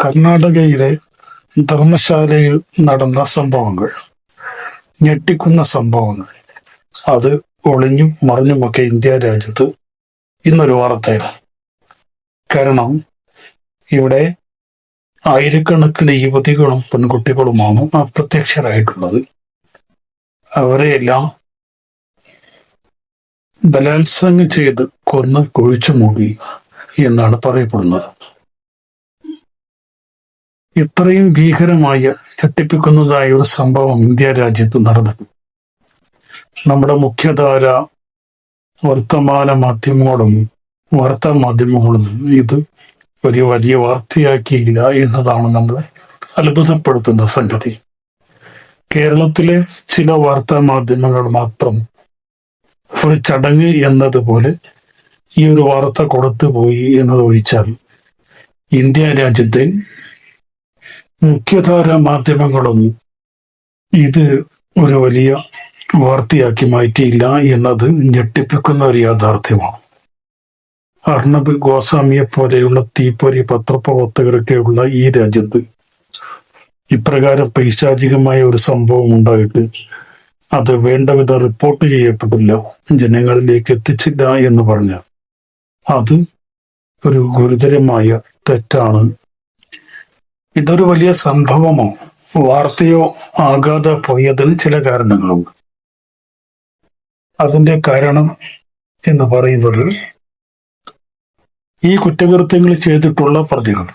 കർണാടകയിലെ ധർമ്മശാലയിൽ നടന്ന സംഭവങ്ങൾ ഞെട്ടിക്കുന്ന സംഭവങ്ങൾ അത് ഒളിഞ്ഞും മറിഞ്ഞുമൊക്കെ ഇന്ത്യ രാജ്യത്ത് ഇന്നൊരു വാർത്തയാണ്. കാരണം ഇവിടെ ആയിരക്കണക്കിന് യുവതികളും പെൺകുട്ടികളുമാണ് അപ്രത്യക്ഷരായിട്ടുള്ളത്. അവരെയെല്ലാം ബലാത്സംഗം ചെയ്ത് കൊന്ന് കുഴിച്ചു മൂടി എന്നാണ് പറയപ്പെടുന്നത്. ഇത്രയും ഭീകരമായ ഞെട്ടിപ്പിക്കുന്നതായ ഒരു സംഭവം ഇന്ത്യ രാജ്യത്ത് നടന്നു. നമ്മുടെ മുഖ്യധാര വർത്തമാന മാധ്യമങ്ങളും വാർത്താ മാധ്യമങ്ങളും ഇത് ഒരു വലിയ വാർത്തയാക്കിയില്ല എന്നതാണ് നമ്മളെ അത്ഭുതപ്പെടുത്തുന്ന സംഗതി. കേരളത്തിലെ ചില വാർത്താ മാധ്യമങ്ങൾ മാത്രം ഒരു ചടങ്ങ് എന്നതുപോലെ ഈ ഒരു വാർത്ത കൊടുത്തുപോയി എന്നത് ഒഴിച്ചാൽ ഇന്ത്യ രാജ്യത്തെ മുഖ്യധാര മാധ്യമങ്ങളൊന്നും ഇത് ഒരു വലിയ വാർത്തയാക്കി മാറ്റിയില്ല എന്നത് ഞെട്ടിപ്പിക്കുന്ന ഒരു യാഥാർത്ഥ്യമാണ്. അർണബ് ഗോസ്വാമിയെ പോലെയുള്ള തീപ്പൊരി പത്രപ്രവർത്തകരൊക്കെയുള്ള ഈ രാജ്യത്ത് ഇപ്രകാരം പൈശാചികമായ ഒരു സംഭവം ഉണ്ടായിട്ട് അത് വേണ്ടവിധം റിപ്പോർട്ട് ചെയ്യപ്പെട്ടില്ല ജനങ്ങളിലേക്ക് എത്തിച്ചില്ല എന്ന് പറഞ്ഞാൽ അത് ഒരു ഗുരുതരമായ തെറ്റാണ് ഇതൊരു വലിയ സംഭവമോ? വാർത്തയോ ആകാതെ പോയതിന് ചില കാരണങ്ങളുണ്ട്. അതിന്റെ കാരണം എന്ന് പറയുന്നത് ഈ കുറ്റകൃത്യങ്ങൾ ചെയ്തിട്ടുള്ള പ്രതികൾ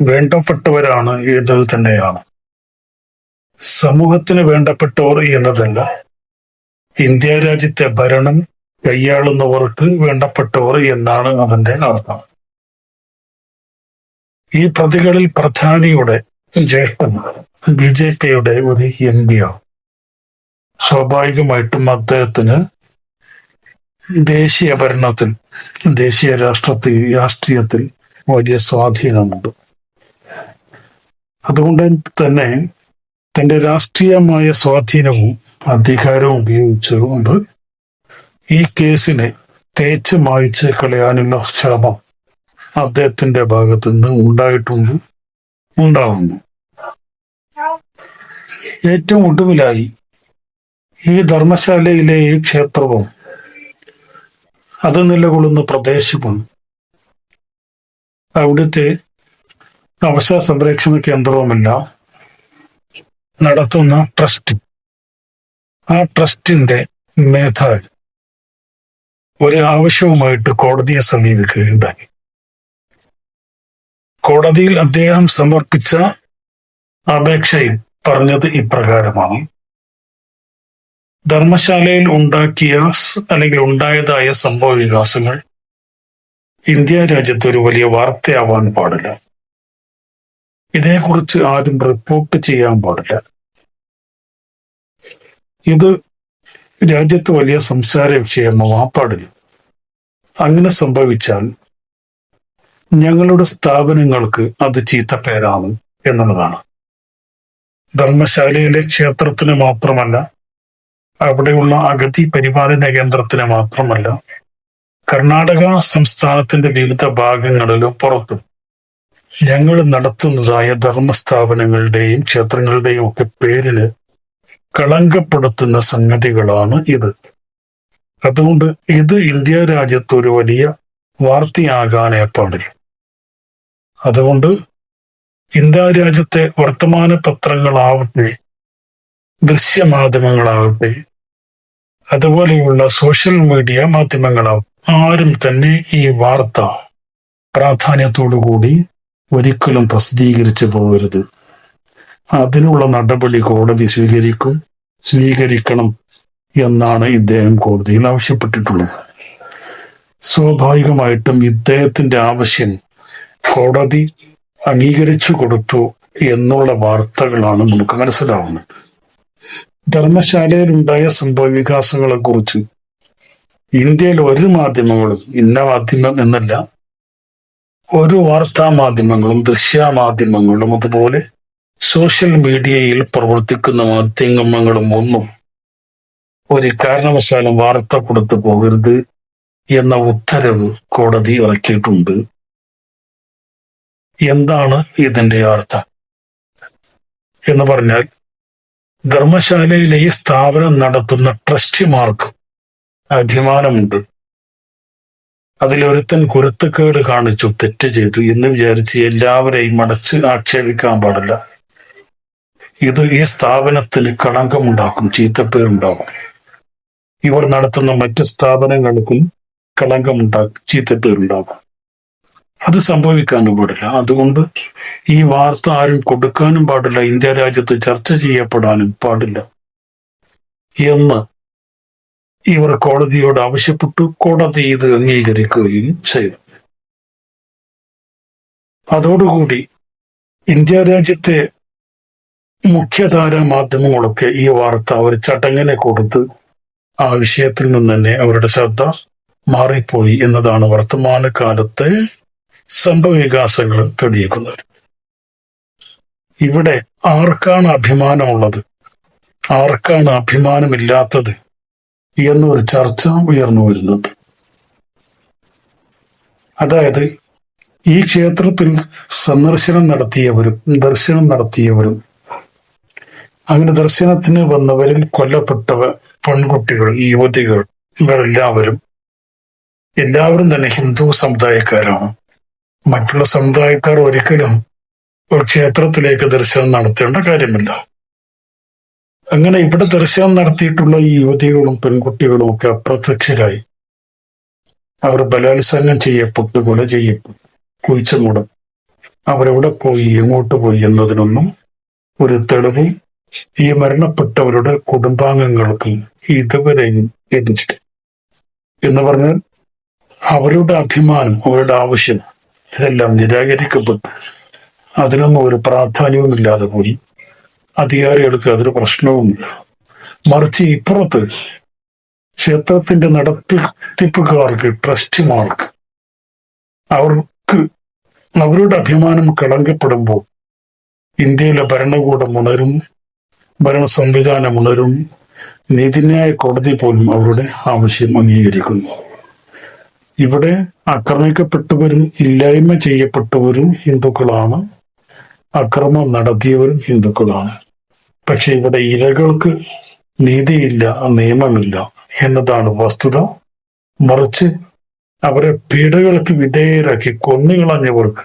വേണ്ടപ്പെട്ടവരാണ് എന്നത് തന്നെയാണ്. സമൂഹത്തിന് വേണ്ടപ്പെട്ടവർ എന്നതല്ല ഇന്ത്യ രാജ്യത്തെ ഭരണം കൈയാളുന്നവർക്ക് വേണ്ടപ്പെട്ടവർ എന്നാണ് അതിന്റെ അർത്ഥം. ഈ പ്രതികളിൽ പ്രധാനിയുടെ ജ്യേഷ്ഠൻ ബി ജെ പിയുടെ ഒരു എം പിയാണ് സ്വാഭാവികമായിട്ടും അദ്ദേഹത്തിന് ദേശീയ ഭരണത്തിൽ ദേശീയ രാഷ്ട്രത്തിൽ രാഷ്ട്രീയത്തിൽ വലിയ സ്വാധീനമുണ്ട്. അതുകൊണ്ട് തന്നെ തന്റെ രാഷ്ട്രീയമായ സ്വാധീനവും അധികാരവും ഉപയോഗിച്ചുകൊണ്ട് ഈ കേസിനെ തേച്ച് മായ്ച്ച് കളയാനുള്ള ശ്രമം അദ്ദേഹത്തിന്റെ ഭാഗത്തു നിന്ന് ഉണ്ടായിട്ടുണ്ട് ഉണ്ടാവുന്നു. ഏറ്റവും ഒടുവിലായി ഈ ധർമ്മശാലയിലെ ഈ ക്ഷേത്രവും അത് നിലകൊള്ളുന്ന പ്രദേശവും അവിടുത്തെ അവശ സംരക്ഷണ കേന്ദ്രവുമെല്ലാം നടത്തുന്ന ട്രസ്റ്റ്. ആ ട്രസ്റ്റിന്റെ മേധാവി ഒരു ആവശ്യവുമായിട്ട് കോടതിയെ സമീപിക്കുകയുണ്ടായി. കോടതിയിൽ അദ്ദേഹം സമർപ്പിച്ച അപേക്ഷയിൽ പറഞ്ഞത് ഇപ്രകാരമാണ്. ധർമ്മശാലയിൽ ഉണ്ടാക്കിയ അല്ലെങ്കിൽ ഉണ്ടായതായ സംഭവ വികാസങ്ങൾ ഇന്ത്യ രാജ്യത്ത് ഒരു വലിയ വാർത്തയാവാൻ പാടില്ല. ഇതേക്കുറിച്ച് ആരും റിപ്പോർട്ട് ചെയ്യാൻ പാടില്ല. ഇത് രാജ്യത്ത് വലിയ സംസാര വിഷയമാവാൻ പാടില്ല. അങ്ങനെ സംഭവിച്ചാൽ ഞങ്ങളുടെ സ്ഥാപനങ്ങൾക്ക് അത് ചീത്തപ്പേരാണ് എന്നുള്ളതാണ്. ധർമ്മശാലയിലെ ക്ഷേത്രത്തിന് മാത്രമല്ല അവിടെയുള്ള അഗതി പരിപാലന കേന്ദ്രത്തിന് മാത്രമല്ല കർണാടക സംസ്ഥാനത്തിന്റെ വിവിധ ഭാഗങ്ങളിലും പുറത്തും ഞങ്ങൾ നടത്തുന്നതായ ധർമ്മസ്ഥാപനങ്ങളുടെയും ക്ഷേത്രങ്ങളുടെയും ഒക്കെ പേരിൽ കളങ്കപ്പെടുത്തുന്ന സംഗതികളാണ് ഇത്. അതുകൊണ്ട് ഇത് ഇന്ത്യ രാജ്യത്ത് ഒരു വലിയ വാർത്തയാകാനേ പാടില്ല. അതുകൊണ്ട് ഇന്ത്യ രാജ്യത്തെ വർത്തമാന പത്രങ്ങളാവട്ടെ ദൃശ്യമാധ്യമങ്ങളാവട്ടെ അതുപോലെയുള്ള സോഷ്യൽ മീഡിയ മാധ്യമങ്ങളാവും ആരും തന്നെ ഈ വാർത്ത പ്രാധാന്യത്തോടുകൂടി ഒരിക്കലും പ്രസിദ്ധീകരിച്ചു പോകരുത്. അതിനുള്ള നടപടി കോടതി സ്വീകരിക്കും സ്വീകരിക്കണം എന്നാണ് ഇദ്ദേഹം കോടതിയിൽ ആവശ്യപ്പെട്ടിട്ടുള്ളത്. സ്വാഭാവികമായിട്ടും ഇദ്ദേഹത്തിന്റെ ആവശ്യം കോടതി അംഗീകരിച്ചു കൊടുത്തു എന്നുള്ള വാർത്തകളാണ് നമുക്ക് മനസ്സിലാവുന്നത്. ധർമ്മശാലയിലുണ്ടായ സംഭവ വികാസങ്ങളെ കുറിച്ച് ഇന്ത്യയിൽ ഒരു മാധ്യമങ്ങളും ഇന്ന മാധ്യമം എന്നല്ല ഒരു വാർത്താ മാധ്യമങ്ങളും ദൃശ്യമാധ്യമങ്ങളും അതുപോലെ സോഷ്യൽ മീഡിയയിൽ പ്രവർത്തിക്കുന്ന മാധ്യമങ്ങളും ഒന്നും ഒരു കാരണവശാലും വാർത്ത കൊടുത്തു പോകരുത് എന്ന ഉത്തരവ് കോടതി ഇറക്കിയിട്ടുണ്ട്. എന്താണ് ഇതിന്റെ അർത്ഥം? എന്ന് പറഞ്ഞാൽ ധർമ്മശാലയിലെ ഈ സ്ഥാപനം നടത്തുന്ന ട്രസ്റ്റിമാർക്ക് അഭിമാനമുണ്ട്. അതിലൊരുത്തൻ കുരുത്തക്കേട് കാണിച്ചു തെറ്റ് ചെയ്തു എന്ന് വിചാരിച്ച് എല്ലാവരെയും അടച്ച് ആക്ഷേപിക്കാൻ പാടില്ല. ഇത് ഈ സ്ഥാപനത്തിന് കളങ്കമുണ്ടാക്കും ചീത്തപ്പേരുണ്ടാകും ഇവർ നടത്തുന്ന മറ്റ് സ്ഥാപനങ്ങൾക്കും കളങ്കമുണ്ടാക്കും ചീത്തപ്പേരുണ്ടാക്കും. അത് സംഭവിക്കാനും പാടില്ല. അതുകൊണ്ട് ഈ വാർത്ത ആരും കൊടുക്കാനും പാടില്ല. ഇന്ത്യ രാജ്യത്ത് ചർച്ച ചെയ്യപ്പെടാനും പാടില്ല. എന്ന് ഇവർ കോടതിയോട് ആവശ്യപ്പെട്ടു. കോടതി ഇത് അംഗീകരിക്കുകയും ചെയ്തു. അതോടുകൂടി ഇന്ത്യ രാജ്യത്തെ മുഖ്യധാരാ മാധ്യമങ്ങളൊക്കെ ഈ വാർത്ത ഒരു ചടങ്ങിനെ കൊടുത്ത് ആ വിഷയത്തിൽ നിന്ന് തന്നെ അവരുടെ ശ്രദ്ധ മാറിപ്പോയി എന്നതാണ് വർത്തമാനകാലത്തെ സംഭവവികാസങ്ങൾ തെളിയിക്കുന്നത്. ഇവിടെ ആർക്കാണ് അഭിമാനമുള്ളത്? ആർക്കാണ് അഭിമാനമില്ലാത്തത്? എന്നൊരു ചർച്ച ഉയർന്നു വരുന്നുണ്ട്. അതായത് ഈ ക്ഷേത്രത്തിൽ സന്ദർശനം നടത്തിയവരും ദർശനം നടത്തിയവരും അങ്ങനെ ദർശനത്തിന് വന്നവരിൽ കൊല്ലപ്പെട്ടവർ പെൺകുട്ടികൾ യുവതികൾ ഇവരെല്ലാവരും എല്ലാവരും തന്നെ ഹിന്ദു സമുദായക്കാരാണ്. മറ്റുള്ള സമുദായക്കാർ ഒരിക്കലും ഒരു ക്ഷേത്രത്തിലേക്ക് ദർശനം നടത്തേണ്ട കാര്യമില്ല. അങ്ങനെ ഇവിടെ ദർശനം നടത്തിയിട്ടുള്ള ഈ യുവതികളും പെൺകുട്ടികളും ഒക്കെ അപ്രത്യക്ഷരായി. അവർ ബലാത്സംഗം ചെയ്യപ്പെട്ടു കൊല ചെയ്യപ്പെട്ടു കുഴിച്ചുമൂടും അവരെവിടെ പോയി എങ്ങോട്ട് പോയി എന്നതിനൊന്നും ഒരു തെളിവും ഈ മരണപ്പെട്ടവരുടെ കുടുംബാംഗങ്ങൾക്ക് ഇതുവരെ ലഭിച്ചിട്ടില്ല. എന്ന് പറഞ്ഞാൽ അവരുടെ അഭിമാനം അവരുടെ ആവശ്യം ഇതെല്ലാം നിരാകരിക്കപ്പെട്ടു അതിനൊന്നും ഒരു പ്രാധാന്യവുമില്ലാതെ പോയി. അധികാരികൾക്ക് അതൊരു പ്രശ്നവുമില്ല. മറിച്ച് ഇപ്പുറത്ത് ക്ഷേത്രത്തിന്റെ നടത്തിപ്പുകാർക്ക് ട്രസ്റ്റിമാർക്ക് അവർക്ക് അവരുടെ അഭിമാനം കളങ്കപ്പെടുമ്പോൾ ഇന്ത്യയിലെ ഭരണകൂടം ഉണരും ഭരണ സംവിധാനം ഉണരും നീതിന്യായ കോടതി പോലും അവരുടെ ആവശ്യം അംഗീകരിക്കുന്നു. ഇവിടെ ആക്രമിക്കപ്പെട്ടവരും ഇല്ലായ്മ ചെയ്യപ്പെട്ടവരും ഹിന്ദുക്കളാണ്. അക്രമം നടത്തിയവരും ഹിന്ദുക്കളാണ്. പക്ഷെ ഇവിടെ ഇരകൾക്ക് നീതിയില്ല നിയമമില്ല എന്നതാണ് വസ്തുത. മറിച്ച് അവരെ പീഡകൾക്ക് വിധേയരാക്കി കൊന്നുകളഞ്ഞവർക്ക്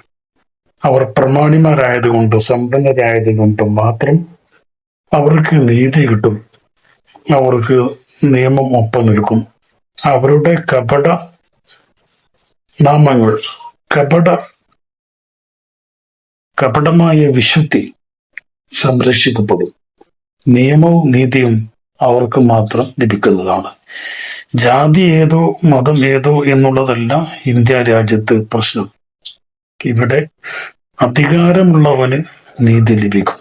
അവർ പ്രമാണിമാരായതുകൊണ്ട് സമ്പന്നരായതുകൊണ്ട് മാത്രം അവർക്ക് നീതി കിട്ടും. അവർക്ക് നിയമം ഒപ്പം നിൽക്കും. അവരുടെ കപട നാമങ്ങൾ. കപട കപടമായ വിശുദ്ധി സംരക്ഷിക്കപ്പെടും. നിയമവും നീതിയും അവർക്ക് മാത്രം ലഭിക്കുന്നതാണ്. ജാതി ഏതോ മതം ഏതോ എന്നുള്ളതല്ല ഇന്ത്യ രാജ്യത്ത് പ്രശ്നം. ഇവിടെ അധികാരമുള്ളവന് നീതി ലഭിക്കും.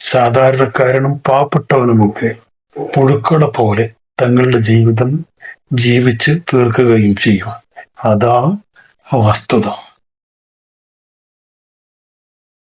സാധാരണക്കാരനും പാവപ്പെട്ടവനുമൊക്കെ പുഴുക്കളെ പോലെ തങ്ങളുടെ ജീവിതം ജീവിച്ച് തീർക്കുകയും ചെയ്യും. അതാണ് വസ്തുത